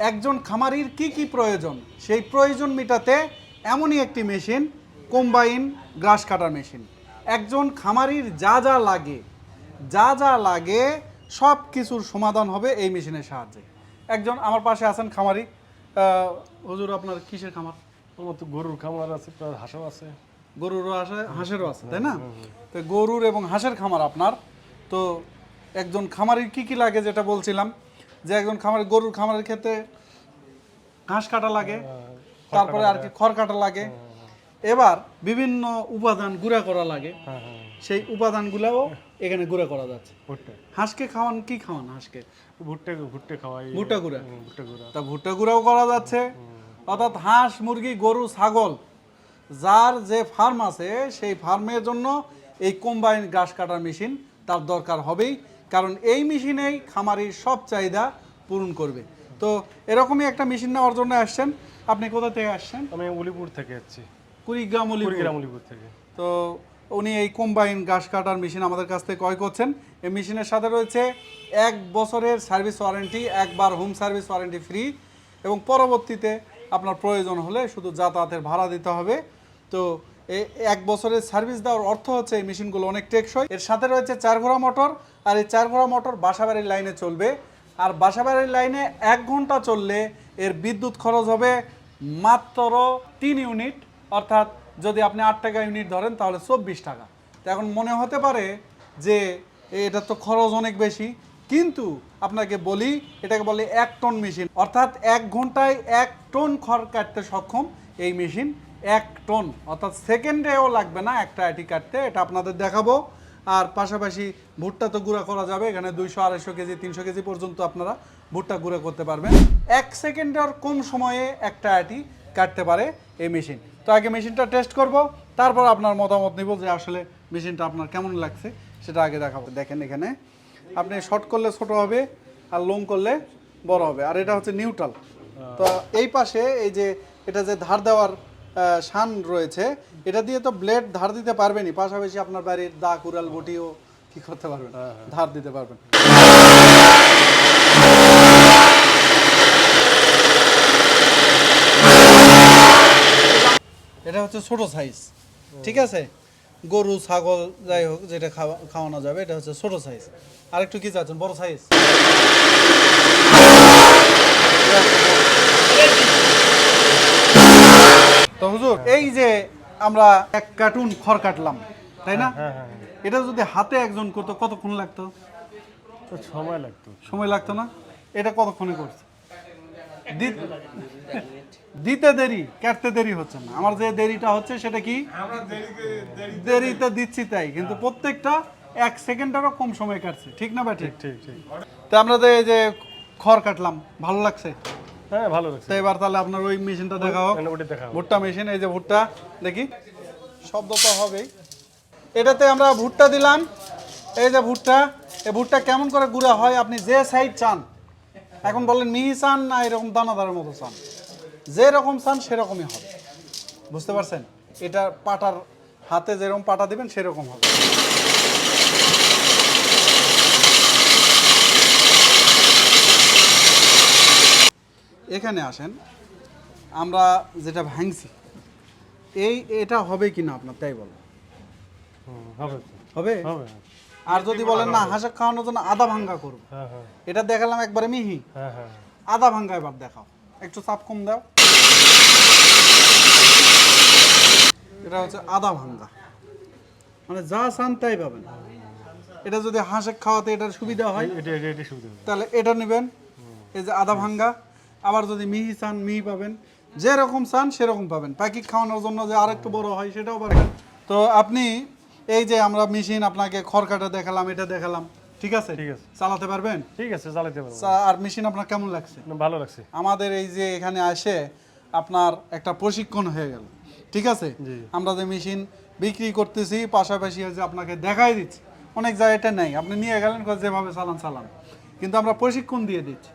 একজন খামারির কি কি প্রয়োজন? সেই প্রয়োজন মেটাতে এমনই একটি machine combine grass cutter machine. একজন খামারির যা যা লাগে যা যা লাগে সব কিছুর সমাধান হবে এই মেশিনের সাহায্যে। একজন আমার পাশে আছেন খামারি। হুজুর আপনার কিসের খামার? আমার তো গরুর খামার আছে প্লাস হাঁসও আছে। গরুরও আছে হাঁসেরও আছে তাই না? তো গরুর এবং হাঁসের খামার আপনার। তো একজন খামারির কি কি লাগে যেটা বলছিলাম? যে একজন খামারি গরুর খামারের ক্ষেত্রে ঘাস কাটা লাগে তারপরে আর কি খড় কাটা লাগে। এবার বিভিন্ন উপাদান গুঁড়া করা লাগে। হ্যাঁ হ্যাঁ সেই উপাদানগুলোও এখানে গুঁড়া করা যাচ্ছে। হাঁসকে খাওয়ান কি খাওয়ান হাঁসকে? ভুট্টা ভুট্টা খাওয়াই। ভুট্টা গুঁড়া। ভুট্টা গুঁড়া। তা ভুট্টা গুঁড়াও করা যাচ্ছে। অর্থাৎ হাঁস মুরগি গরু ছাগল যার যে ফার্ম আছে সেই ফার্মের জন্য এই কম্বাইন ঘাস কাটার মেশিন তার দরকার হবেই। কারণ এই মেশিনেই খামারির সব চাহিদা পূরণ করবে। তো এরকমই একটা মেশিন নেওয়ার জন্য আসছেন। আপনি কোথা থেকে আসছেন? আমি উলিপুর থেকে যাচ্ছি কুড়িগ্রাম অলিপুর। কুড়িগ্রাম উলিপুর থেকে। তো উনি এই কম্বাইন ঘাস কাটার মেশিন আমাদের কাছ থেকে ক্রয় করছেন। এই মেশিনের সাথে রয়েছে এক বছরের সার্ভিস ওয়ারেন্টি একবার হোম সার্ভিস ওয়ারেন্টি ফ্রি এবং পরবর্তীতে আপনার প্রয়োজন হলে শুধু যাতায়াতের ভাড়া দিতে হবে। তো এই এক বছরের সার্ভিস দেওয়ার অর্থ হচ্ছে এই মেশিনগুলো অনেক টেকসই। এর সাথে রয়েছে চার ঘোড়া মোটর আর এই চার ঘোড়া মোটর বাসাবাড়ির লাইনে চলবে। আর বাসাবাড়ির লাইনে এক ঘণ্টা চললে এর বিদ্যুৎ খরচ হবে মাত্র তিন ইউনিট। অর্থাৎ যদি আপনি আট টাকা ইউনিট ধরেন, তাহলে চব্বিশ টাকা। তো এখন মনে হতে পারে যে এটা তো খরচ অনেক বেশি, কিন্তু আপনাকে বলি, এটাকে বলে এক টন মেশিন। অর্থাৎ এক ঘন্টায় এক টন খড় কাটতে সক্ষম এই মেশিন, এক টন। অর্থাৎ সেকেন্ডেও লাগবে না একটা আইটি কাটতে, এটা আপনাদের দেখাবো। আর পাশাপাশি ভুট্টা তো গুঁড়া করা যাবে, এখানে দুইশো, আড়াইশো কেজি, তিনশো কেজি পর্যন্ত আপনারা ভুট্টা গুঁড়া করতে পারবেন। এক সেকেন্ডের কম সময়ে একটা আটি কাটতে পারে এই মেশিন। তো আগে মেশিনটা টেস্ট করব, তারপর আপনার মতামত নিব যে আসলে মেশিনটা আপনার কেমন লাগছে, সেটা আগে দেখাবো। দেখেন এখানে, আপনি শর্ট করলে ছোট হবে আর লং করলে বড় হবে। আর এটা হচ্ছে নিউট্রাল তো এই পাশে এই যে, এটা যে ধার দেওয়ার শান রয়েছে। এটা দিয়ে তো ব্লেড ধার দিতে পারবেনই। পাশাপাশি আপনার বাড়ির দা কুড়াল বটিও কি করতে পারবেন। ধার দিতে পারবেন। এটা হচ্ছে ছোট সাইজ ঠিক আছে? গরু ছাগল যাই হোক যেটা খাওয়া খাওয়ানো যাবে এটা হচ্ছে ছোট সাইজ আর একটু কি চাচ্ছেন? বড় সাইজ হুজুর এই যে আমরা এক কার্টুন খড় কাটলাম তাই না? হ্যাঁ হ্যাঁ এটা যদি হাতে একজন করতো কতক্ষণ লাগতো? সময় লাগতো। সময় লাগতো না? এটা কতক্ষণে করছে? দিতে দেরি কাটতে দেরি হচ্ছে না। আমার যে দেরিটা হচ্ছে সেটা কি? দেরিতে দিচ্ছি তাই কিন্তু প্রত্যেকটা এক সেকেন্ডেরও কম সময় কাটছে। ঠিক না ভাই ঠিক ঠিক ঠিক। তো আমরা যে এই যে খড় কাটলাম ভালো লাগছে? হ্যাঁ ভালো লাগছে। তো এবার তাহলে আপনার ওই মেশিনটা দেখাও ওটা ভুট্টা মেশিন এই যে ভুট্টা দেখি। শব্দ তো হবেই। এটাতে আমরা ভুট্টা দিলাম। এই যে ভুট্টা এই ভুট্টা কেমন করে গুঁড়া হয় আপনি যে সাইড চান। এখন বলেন মিহি চান না এরকম দানাদারের মতো চান। যে রকম চান সেরকমই হবে। বুঝতে পারছেন? এটা পাটার হাতে যেরকম পাটা দিবেন সেরকম হবে। এখানে আসেন আমরা যেটা ভাঙছি এই এটা হবে কি না আপনার তাই বলো হবে। আর যদি বলেন না হাঁসা খাওয়ানোর জন্য আদা ভাঙ্গা করব হ্যাঁ হ্যাঁ। এটা দেখালাম একবারে মিহি। হ্যাঁ আদা ভাঙ্গা এবার দেখাও। একটু চাপ কম দাও। এটা হচ্ছে আদা ভাঙ্গা। মানে যা চান তাই পাবেন। এটা যদি হাঁসে খাওয়াতে এটার সুবিধা হয় তাহলে এটা নেবেন। এই যে আদা ভাঙ্গা আবার যদি মিহি চান মিহি পাবেন। যেরকম চান সেরকম পাবেন। প্যাকেট খাওয়ানোর জন্য যে আরেকটু বড় হয় সেটাও পাবেন তো আপনি এই যে আমরা মেশিন আপনাকে খড়কাটা দেখালাম এটা দেখালাম ঠিক আছে? ঠিক আছে। চালাতে পারবেন? ঠিক আছে চালাতে পারবেন আর মেশিন আপনার কেমন লাগছে? ভালো লাগছে। আমাদের এই যে এখানে আসে আপনার একটা প্রশিক্ষণ হয়ে গেল ঠিক আছে। আমরা যে মেশিন বিক্রি করতেছি পাশাপাশি যে আপনাকে দেখাই দিচ্ছি। অনেক জায়গায় এটা নেই। আপনি নিয়ে গেলেন যেভাবে চালান চালান। কিন্তু আমরা প্রশিক্ষণ দিয়ে দিচ্ছি।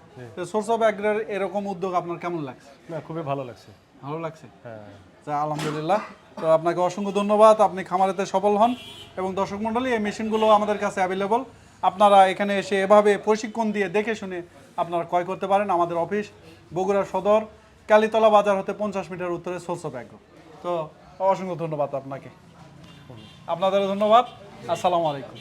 সোর্স অফ অ্যাগ্রের এরকম উদ্যোগ আপনার কেমন লাগছে? না খুবই ভালো লাগছে। ভালো লাগছে? হ্যাঁ। তা আলহামদুলিল্লাহ। তো আপনাকে অসংখ্য ধন্যবাদ। আপনি খামারেতে সফল হন এবং দর্শক মণ্ডলী এই মেশিনগুলো আমাদের কাছে অ্যাভেলেবল আপনারা এখানে এসে এভাবে প্রশিক্ষণ দিয়ে দেখে শুনে আপনারা ক্রয় করতে পারেন আমাদের অফিস বগুড়া সদর কালীতলা বাজার হতে পঞ্চাশ মিটার উত্তরে সোলসো ব্যাগ্র তো অসংখ্য ধন্যবাদ আপনাকে। আপনাদেরও ধন্যবাদ। আসসালামু আলাইকুম।